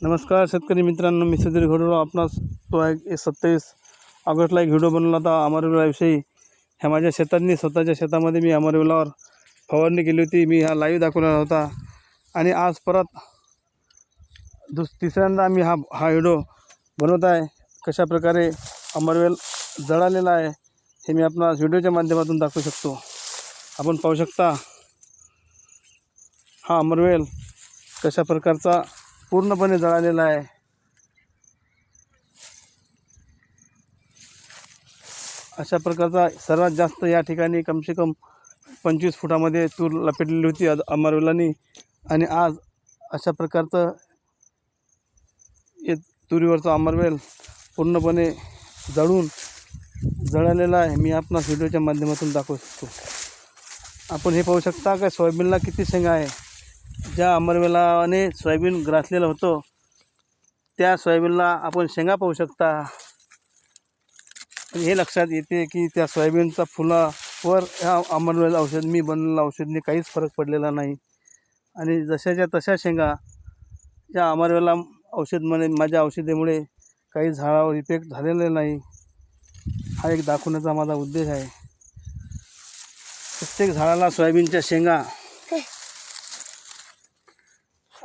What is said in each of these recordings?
नमस्कार शेतकरी मित्रांनो मी सुधीर घडवलो आपणास तो आहे सत्तावीस ऑगस्टला एक व्हिडिओ बनवला होता अमरविलाविषयी. ह्या माझ्या शेतांनी स्वतःच्या शेतामध्ये मी अमरविलावर फवारणी केली होती मी हा लाईव्ह दाखवला होता. आणि आज परत दुस तिसऱ्यांदा मी हा हा व्हिडिओ बनवत आहे. कशा प्रकारे अमरवेल जळालेला आहे हे मी आपणास व्हिडिओच्या माध्यमातून दाखवू शकतो. आपण पाहू शकता हा अमरवेल कशा प्रकारचा पूर्णपणे जळालेला आहे. अशा प्रकारचा सर्वात जास्त या ठिकाणी कमसे कम पंचवीस फुटामध्ये तूर लपेटलेली होती अद अमरवेलानी आणि आज अशा प्रकारचं हे तुरीवरचा अमरवेल पूर्णपणे जळून जळालेला आहे. मी आपणास व्हिडिओच्या माध्यमातून दाखवू शकतो आपण हे पाहू शकता का? सोयाबीनला किती शेंगा आहे? ज्या अमरवेलाने सोयाबीन ग्रासलेलं होतं त्या सोयाबीनला आपण शेंगा पाहू शकता. हे लक्षात येते की त्या सोयाबीनचा फुलावर ह्या अमरवेल औषध मी बनलेलं औषधने काहीच फरक पडलेला नाही. आणि जशाच्या तशा शेंगा या अमरवेला औषधमध्ये माझ्या औषधेमुळे काही झाडावर इफेक्ट झालेले नाही. हा एक दाखवण्याचा माझा उद्देश आहे. प्रत्येक झाडाला सोयाबीनच्या शेंगा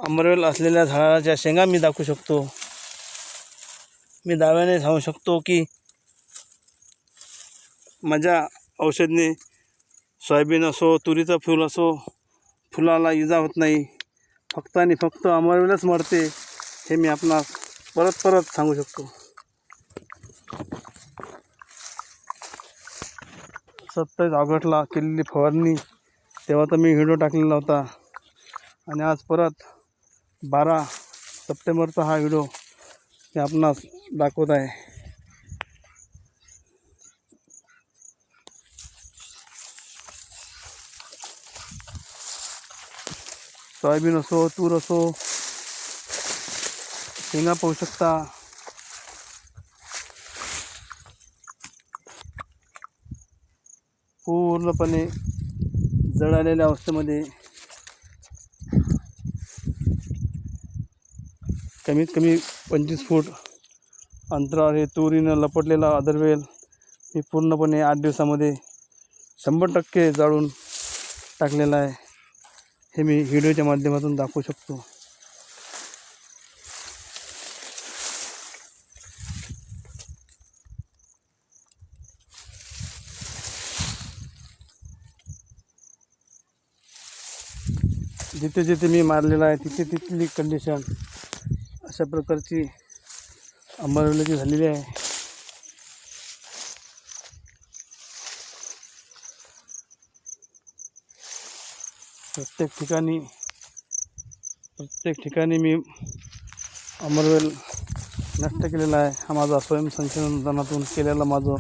आंबरवेल असलेल्या झाडाच्या शेंगा मी दाखवू शकतो. मी दाव्याने सांगू शकतो की माझ्या औषधने सोयाबीन असो तुरीचं फूल असो फुलाला इजा होत नाही. फक्त आणि फक्त अमरवेलच मरते हे मी आपणास परत परत सांगू शकतो. सत्तावीस ऑगस्टला केलेली फवारणी तेव्हा तर मी व्हिडिओ टाकलेला होता. आणि आज परत बारा सप्टेंबरचा हा व्हिडिओ मी आपणास दाखवत आहे. सोयाबीन असो तूर असो शेंगा पाहू शकता. पूर्णपणे जळालेल्या अवस्थेमध्ये कमीत कमी पंचवीस फूट अंतरावर हे तुरीनं लपटलेला अदरवेल मी पूर्णपणे आठ दिवसामध्ये शंभर टक्के जाळून टाकलेला आहे. हे मी व्हिडिओच्या माध्यमातून दाखवू शकतो. जिथे जिथे मी मारलेला आहे तिथे तिथली कंडिशन अशा प्रकारची अंबारवल्याची झालेली आहे. प्रत्येक ठिकाणी प्रत्येक ठिकाणी मी अमरवेल नष्ट केलेला आहे. हा माझा स्वयंसंशोधनातून केलेला माझं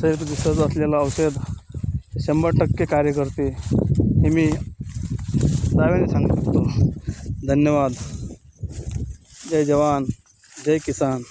शरीर दिसत असलेलं औषध शंभर टक्के कार्य करते हे मी दाव्याने सांगू शकतो धन्यवाद. जय जवान जय किसान।